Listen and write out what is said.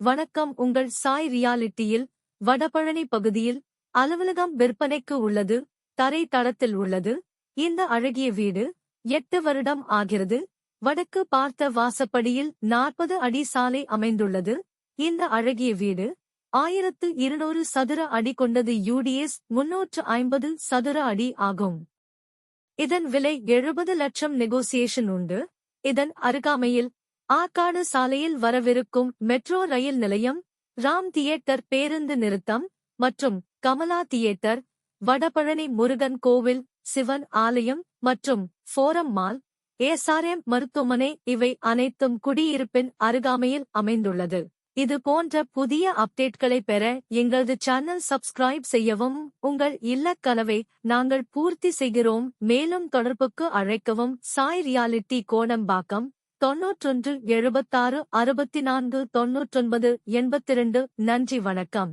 வணக்கம். உங்கள் சாய் ரியாலிட்டியில் வடபழனி பகுதியில் அலுவலகம் விற்பனைக்கு உள்ளது தரை தளத்தில் உள்ளது. இந்த அழகிய வீடு எட்டு வருடம் ஆகிறது. வடக்கு பார்த்த வாசப்படியில் நாற்பது அடி சாலை அமைந்துள்ளது. இந்த அழகிய வீடு ஆயிரத்து இருநூறு சதுர அடி கொண்டது யூடிஎஸ் முன்னூற்று ஐம்பது சதுர அடி ஆகும். இதன் விலை எழுபது லட்சம் நெகோசியேஷன் உண்டு. இதன் அருகாமையில் ஆற்காடு சாலையில் வரவிருக்கும் மெட்ரோ ரயில் நிலையம் ராம் தியேட்டர் பேருந்து நிறுத்தம் மற்றும் கமலா தியேட்டர் வடபழனி முருகன் கோவில் சிவன் ஆலயம் மற்றும் ஃபோரம் மால் ஏசாரியம் மருத்துவமனை இவை அனைத்தும் குடியிருப்பின் அருகாமையில் அமைந்துள்ளது. இது போன்ற புதிய அப்டேட்களை பெற எங்களது சேனல் சப்ஸ்கிரைப் செய்யவும் உங்கள் இல்லக்கனவை நாங்கள் பூர்த்தி செய்கிறோம். மேலும் தொடர்புக்கு அழைக்கவும் சாய் ரியாலிட்டி கோடம்பாக்கம் தொன்னூற்றொன்று எழுபத்தாறு அறுபத்தி நான்கு தொன்னூற்றொன்பது எண்பத்திரண்டு நன்றி வணக்கம்